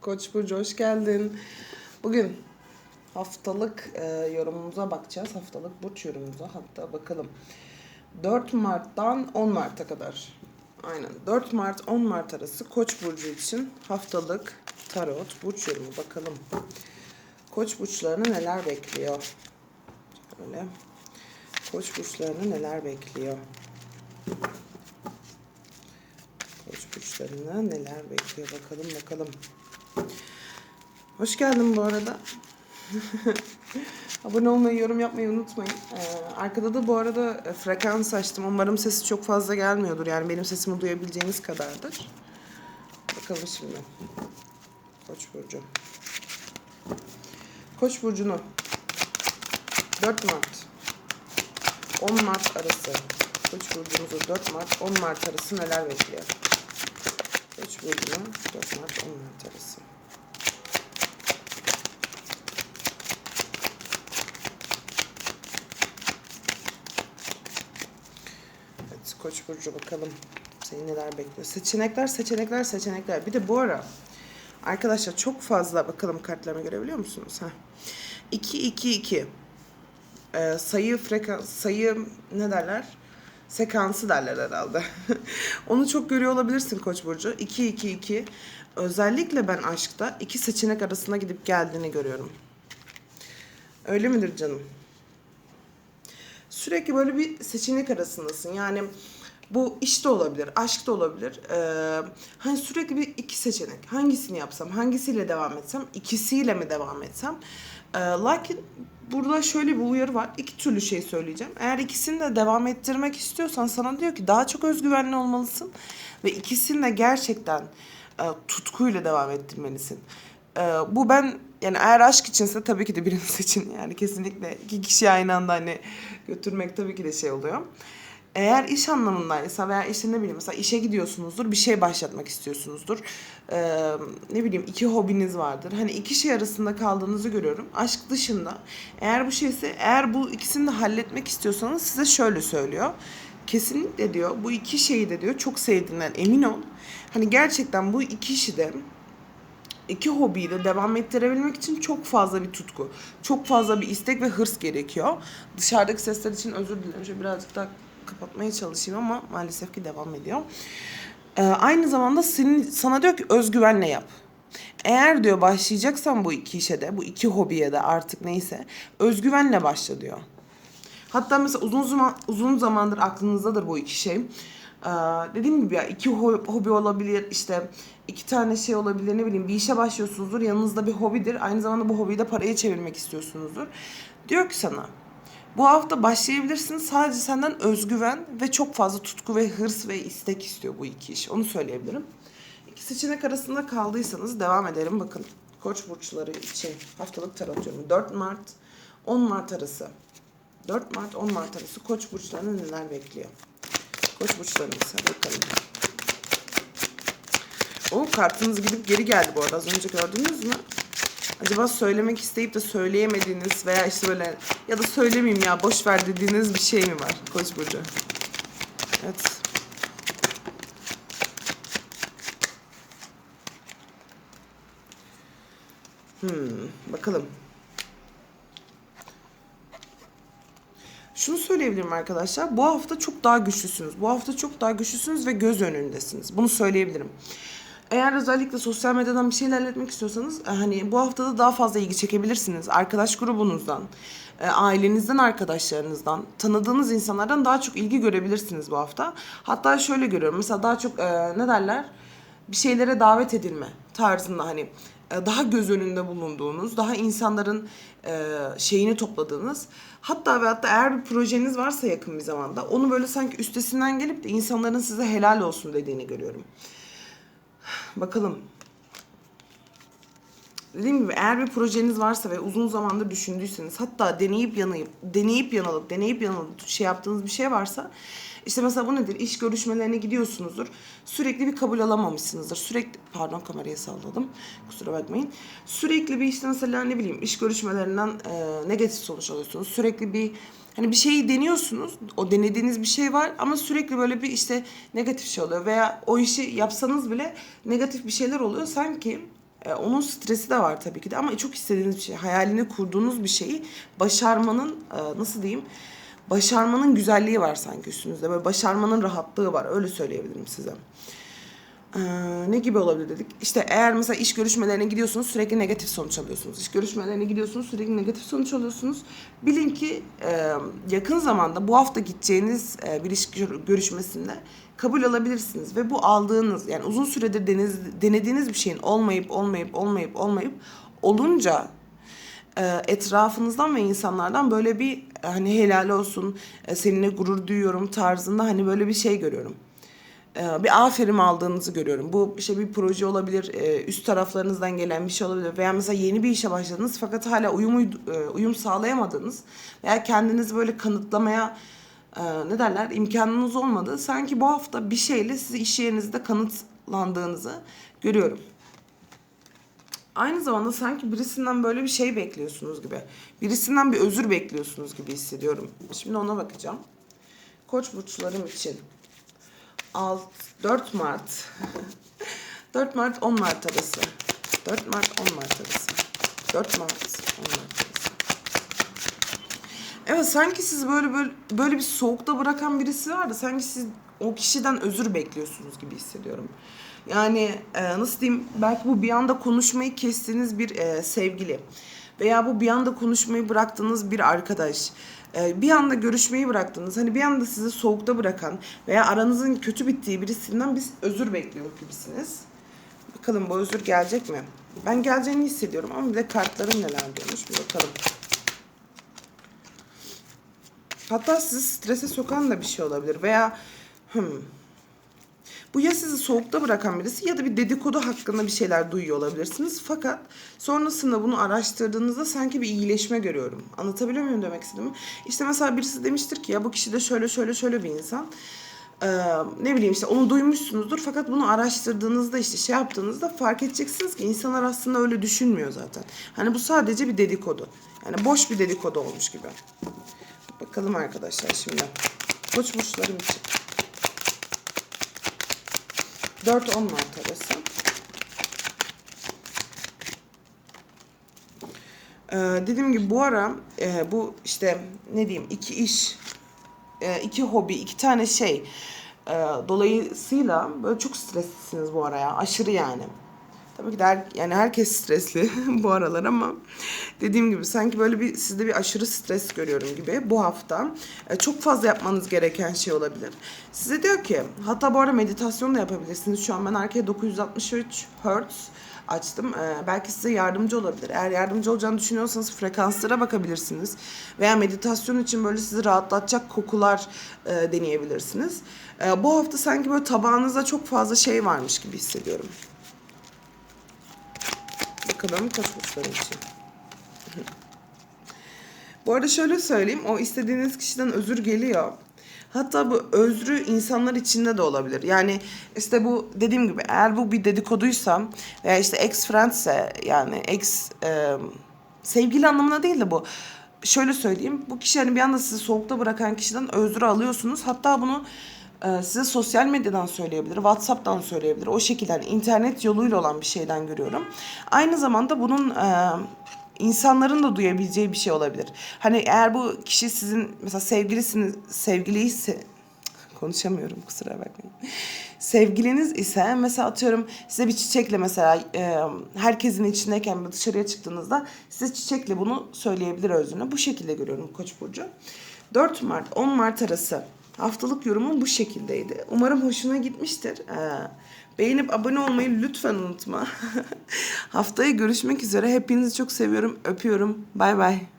Koç Burcu hoş geldin. Bugün haftalık e, yorumumuza bakacağız. Haftalık burç yorumumuza hatta bakalım. 4 Mart'tan 10 Mart'a kadar. Aynen 4 Mart 10 Mart arası Koç burcu için haftalık tarot burç yorumu bakalım. Koç burçlarını neler bekliyor? Şöyle. Koç burçlarını neler bekliyor? Burçlarını neler bekliyor bakalım bakalım. Hoş geldin bu arada. Abone olmayı, yorum yapmayı unutmayın. Ee, arkada da bu arada e, frekans açtım. Umarım sesi çok fazla gelmiyordur. Yani benim sesimi duyabileceğiniz kadardır. Bakalım şimdi. Koç burcu. Koç burcunu 4 Mart 10 Mart arası Koç burcunuzu 4 Mart 10 Mart arası neler bekliyor? Koç burcunu 4 Mart 10 Mart arası. Evet Koç burcu bakalım seni neler bekliyor. Seçenekler, seçenekler, seçenekler. Bir de bu ara arkadaşlar çok fazla bakalım kartlarımı görebiliyor musunuz? Ha. 2 2 2 ee, sayı frekans sayı ne derler? Sekansı derler herhalde. Onu çok görüyor olabilirsin Koç burcu. 2 2 2 özellikle ben aşkta iki seçenek arasına gidip geldiğini görüyorum. Öyle midir canım? Sürekli böyle bir seçenek arasındasın. Yani bu iş de olabilir, aşk da olabilir. Ee, hani sürekli bir iki seçenek. Hangisini yapsam, hangisiyle devam etsem, ikisiyle mi devam etsem? Ee, lakin burada şöyle bir uyarı var. İki türlü şey söyleyeceğim. Eğer ikisini de devam ettirmek istiyorsan sana diyor ki daha çok özgüvenli olmalısın. Ve ikisini de gerçekten e, tutkuyla devam ettirmelisin. Ee, bu ben yani eğer aşk içinse tabii ki de birini seçin. Yani kesinlikle iki kişi aynı anda hani götürmek tabii ki de şey oluyor. Eğer iş anlamındaysa veya işte ne bileyim mesela işe gidiyorsunuzdur bir şey başlatmak istiyorsunuzdur. Ee, ne bileyim iki hobiniz vardır. Hani iki şey arasında kaldığınızı görüyorum. Aşk dışında eğer bu şeyse eğer bu ikisini de halletmek istiyorsanız size şöyle söylüyor. Kesinlikle diyor bu iki şeyi de diyor çok sevdiğinden emin ol. Hani gerçekten bu iki işi de iki hobiyi de devam ettirebilmek için çok fazla bir tutku, çok fazla bir istek ve hırs gerekiyor. Dışarıdaki sesler için özür dilerim. Şöyle birazcık daha kapatmaya çalışayım ama maalesef ki devam ediyor. Ee, aynı zamanda senin, sana diyor ki özgüvenle yap. Eğer diyor başlayacaksan bu iki işe de, bu iki hobiye de artık neyse özgüvenle başla diyor. Hatta mesela uzun zaman uzun zamandır aklınızdadır bu iki şey. Ee, dediğim gibi ya iki ho- hobi olabilir işte iki tane şey olabilir ne bileyim bir işe başlıyorsunuzdur yanınızda bir hobidir aynı zamanda bu hobiyi de paraya çevirmek istiyorsunuzdur. Diyor ki sana bu hafta başlayabilirsin sadece senden özgüven ve çok fazla tutku ve hırs ve istek istiyor bu iki iş onu söyleyebilirim. İki seçenek arasında kaldıysanız devam edelim bakın. Koç burçları için haftalık tarot yorumu 4 Mart 10 Mart arası 4 Mart 10 Mart arası Koç burçlarını neler bekliyor? Koç burçlarınız hadi bakalım. O kartınız gidip geri geldi bu arada az önce gördünüz mü? Acaba söylemek isteyip de söyleyemediğiniz veya işte böyle ya da söylemeyeyim ya boş ver dediğiniz bir şey mi var Koç burcu? Evet. Hmm, bakalım. Şunu söyleyebilirim arkadaşlar. Bu hafta çok daha güçlüsünüz. Bu hafta çok daha güçlüsünüz ve göz önündesiniz. Bunu söyleyebilirim. Eğer özellikle sosyal medyadan bir şeyler ilerletmek istiyorsanız e, hani bu haftada daha fazla ilgi çekebilirsiniz. Arkadaş grubunuzdan, e, ailenizden, arkadaşlarınızdan, tanıdığınız insanlardan daha çok ilgi görebilirsiniz bu hafta. Hatta şöyle görüyorum. Mesela daha çok e, ne derler? Bir şeylere davet edilme tarzında hani daha göz önünde bulunduğunuz, daha insanların şeyini topladığınız, hatta ve hatta eğer bir projeniz varsa yakın bir zamanda onu böyle sanki üstesinden gelip de insanların size helal olsun dediğini görüyorum. Bakalım. Dediğim gibi eğer bir projeniz varsa ve uzun zamandır düşündüyseniz hatta deneyip yanayıp deneyip yanılıp deneyip yanılıp şey yaptığınız bir şey varsa işte mesela bu nedir? İş görüşmelerine gidiyorsunuzdur. Sürekli bir kabul alamamışsınızdır. Sürekli pardon kamerayı salladım. Kusura bakmayın. Sürekli bir işte mesela ne bileyim iş görüşmelerinden e, negatif sonuç alıyorsunuz. Sürekli bir Hani bir şeyi deniyorsunuz, o denediğiniz bir şey var ama sürekli böyle bir işte negatif şey oluyor veya o işi yapsanız bile negatif bir şeyler oluyor. Sanki E, onun stresi de var tabii ki de ama çok istediğiniz bir şey, hayalini kurduğunuz bir şeyi başarmanın e, nasıl diyeyim? Başarmanın güzelliği var sanki üstünüzde. Böyle başarmanın rahatlığı var. Öyle söyleyebilirim size. Ee, ne gibi olabilir dedik? İşte eğer mesela iş görüşmelerine gidiyorsunuz sürekli negatif sonuç alıyorsunuz. İş görüşmelerine gidiyorsunuz sürekli negatif sonuç alıyorsunuz. Bilin ki e, yakın zamanda bu hafta gideceğiniz e, bir iş gör- görüşmesinde kabul alabilirsiniz. Ve bu aldığınız yani uzun süredir deniz, denediğiniz bir şeyin olmayıp olmayıp olmayıp olmayıp olunca e, etrafınızdan ve insanlardan böyle bir hani helal olsun e, seninle gurur duyuyorum tarzında hani böyle bir şey görüyorum bir aferin aldığınızı görüyorum. Bu işte bir proje olabilir, e, üst taraflarınızdan gelen bir şey olabilir veya mesela yeni bir işe başladınız fakat hala uyum e, uyum sağlayamadınız veya kendinizi böyle kanıtlamaya e, ne derler imkanınız olmadı. Sanki bu hafta bir şeyle sizi iş yerinizde kanıtlandığınızı görüyorum. Aynı zamanda sanki birisinden böyle bir şey bekliyorsunuz gibi. Birisinden bir özür bekliyorsunuz gibi hissediyorum. Şimdi ona bakacağım. Koç burçlarım için. Alt, 4 Mart. 4 Mart 10 Mart arası. 4 Mart 10 Mart arası. 4 Mart 10 Mart arası. Evet sanki siz böyle böyle böyle bir soğukta bırakan birisi var da sanki siz o kişiden özür bekliyorsunuz gibi hissediyorum. Yani e, nasıl diyeyim belki bu bir anda konuşmayı kestiğiniz bir e, sevgili veya bu bir anda konuşmayı bıraktığınız bir arkadaş e, bir anda görüşmeyi bıraktınız hani bir anda sizi soğukta bırakan veya aranızın kötü bittiği birisinden biz özür bekliyor gibisiniz. Bakalım bu özür gelecek mi? Ben geleceğini hissediyorum ama bir de kartlarım neler diyormuş bir bakalım. Hatta sizi strese sokan da bir şey olabilir veya hmm, bu ya sizi soğukta bırakan birisi ya da bir dedikodu hakkında bir şeyler duyuyor olabilirsiniz. Fakat sonrasında bunu araştırdığınızda sanki bir iyileşme görüyorum. Anlatabiliyor muyum demek istediğimi? İşte mesela birisi demiştir ki ya bu kişi de şöyle şöyle şöyle bir insan. Ee, ne bileyim işte onu duymuşsunuzdur fakat bunu araştırdığınızda işte şey yaptığınızda fark edeceksiniz ki insanlar aslında öyle düşünmüyor zaten. Hani bu sadece bir dedikodu. Yani boş bir dedikodu olmuş gibi. Bakalım arkadaşlar şimdi. Koç burçlarım için. 4-10 Mart arası. Ee, dediğim gibi bu ara e, bu işte ne diyeyim iki iş, e, iki hobi, iki tane şey e, dolayısıyla böyle çok streslisiniz bu araya. Aşırı yani. Tabii ki de her, yani herkes stresli bu aralar ama dediğim gibi sanki böyle bir sizde bir aşırı stres görüyorum gibi bu hafta. E, çok fazla yapmanız gereken şey olabilir. Size diyor ki hatta bu arada meditasyon da yapabilirsiniz. Şu an ben arkaya 963 Hz açtım. Ee, belki size yardımcı olabilir. Eğer yardımcı olacağını düşünüyorsanız frekanslara bakabilirsiniz. Veya meditasyon için böyle sizi rahatlatacak kokular e, deneyebilirsiniz. E, bu hafta sanki böyle tabağınızda çok fazla şey varmış gibi hissediyorum. Kaç burçları için. Bu arada şöyle söyleyeyim. O istediğiniz kişiden özür geliyor. Hatta bu özrü insanlar içinde de olabilir. Yani işte bu dediğim gibi eğer bu bir dedikoduysa veya işte ex friendse yani ex e, sevgili anlamına değil de bu. Şöyle söyleyeyim. Bu kişi hani bir anda sizi soğukta bırakan kişiden özrü alıyorsunuz. Hatta bunu size sosyal medyadan söyleyebilir, WhatsApp'tan söyleyebilir. O şekilde hani internet yoluyla olan bir şeyden görüyorum. Aynı zamanda bunun e, insanların da duyabileceği bir şey olabilir. Hani eğer bu kişi sizin mesela sevgilisiniz, sevgiliyse konuşamıyorum kusura bakmayın. Sevgiliniz ise mesela atıyorum size bir çiçekle mesela e, herkesin içindeyken dışarıya çıktığınızda size çiçekle bunu söyleyebilir özüne. Bu şekilde görüyorum Koç burcu. 4 Mart 10 Mart arası haftalık yorumum bu şekildeydi. Umarım hoşuna gitmiştir. Ee, beğenip abone olmayı lütfen unutma. Haftaya görüşmek üzere. Hepinizi çok seviyorum. Öpüyorum. Bay bay.